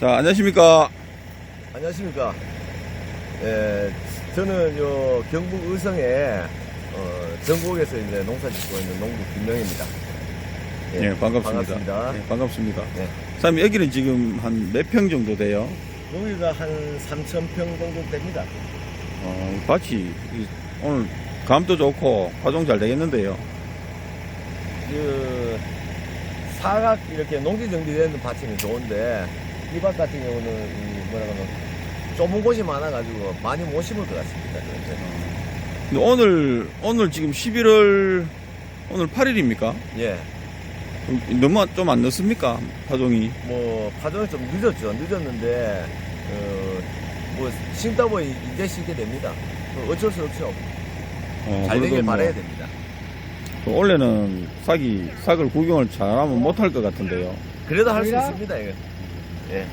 자, 안녕하십니까. 안녕하십니까. 예, 저는 요 경북 의성에 어, 전국에서 이제 농사 짓고 있는 농부 김명입니다. 예, 반갑습니다. 반갑습니다. 예, 반갑습니다. 네. 사장님, 여기는 지금 한 몇 평 정도 돼요? 여기가 한 3,000평 정도 됩니다. 어, 밭이 이- 오늘 감도 좋고 파종 잘 되겠는데요. 그 사각 이렇게 농지 정비되는 밭이면 좋은데 이밭 같은 경우는 이 뭐라 그러나 좁은 곳이 많아가지고 많이 못 심을 것 같습니다. 그런데 근데 오늘, 오늘 지금 11월, 오늘 8일입니까? 예, 너무 좀 안 늦습니까? 파종이. 뭐 파종이 좀 늦었죠. 늦었는데 어, 뭐 심다 보니 이제 심게 됩니다. 뭐 어쩔 수 없죠. 어, 잘 되길 그래도 뭐, 바라야 됩니다. 그 원래는 싹이, 싹을 구경을 잘하면 못할 것 같은데요. 그래도 할 수 있습니다. 이거. 예.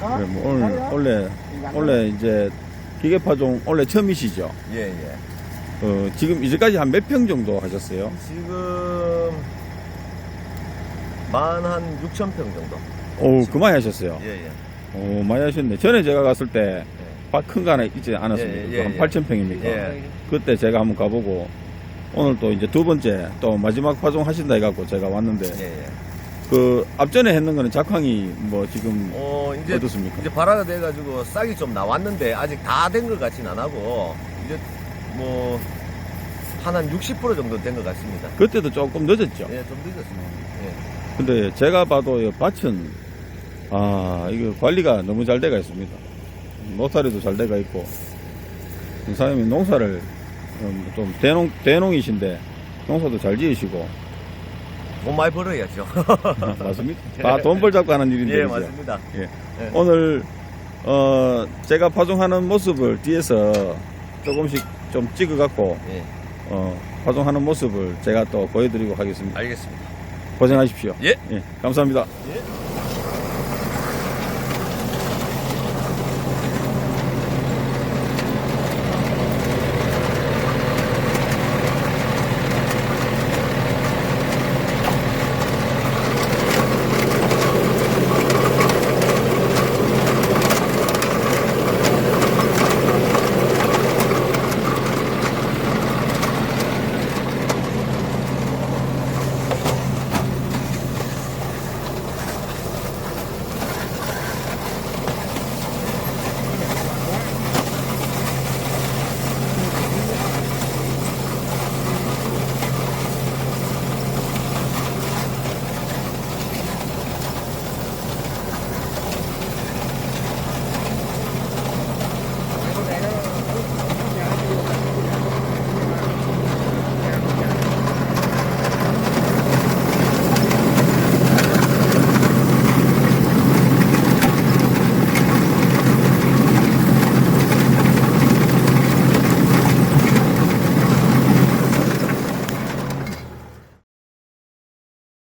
그래, 뭐 오늘, 원래, 원래 이제 기계 파종 원래 처음이시죠? 예, 예. 어, 지금 이제까지 한 몇 평 정도 하셨어요? 지금 만 한 6천 평 정도. 오, 그만 하셨어요. 예, 예. 오, 많이 하셨네. 전에 제가 갔을 때, 밭큰 거 하나 있지 않았습니까? 예, 예, 한 예. 8,000평입니까? 예. 그때 제가 한번 가보고, 오늘 또 이제 두 번째, 또 마지막 파종 하신다 해갖고 제가 왔는데, 예, 예. 그, 앞전에 했는 거는 작황이 뭐 지금 어, 이제 어떻습니까? 이제 발화가 돼가지고 싹이 좀 나왔는데 아직 다 된 것 같진 안 하고 이제 뭐 한 한 60% 정도 된 것 같습니다. 그때도 조금 늦었죠. 예, 좀 늦었습니다. 예. 근데 제가 봐도 이 밭은, 아, 이거 관리가 너무 잘 돼가 있습니다. 노타리도 잘 돼가 있고, 이 사장님이 농사를 음, 좀 대농, 대농이신데, 농사도 잘 지으시고, 돈 많이 벌어야죠. 맞습니까? 다돈 벌자고 하는 일인데. 예? 맞습니다. 예. 예. 오늘, 어, 제가 파종하는 모습을 뒤에서 조금씩 좀 찍어갖고, 예, 어, 파종하는 모습을 제가 또 보여드리고 하겠습니다. 알겠습니다. 고생하십시오. 예. 감사합니다. 예.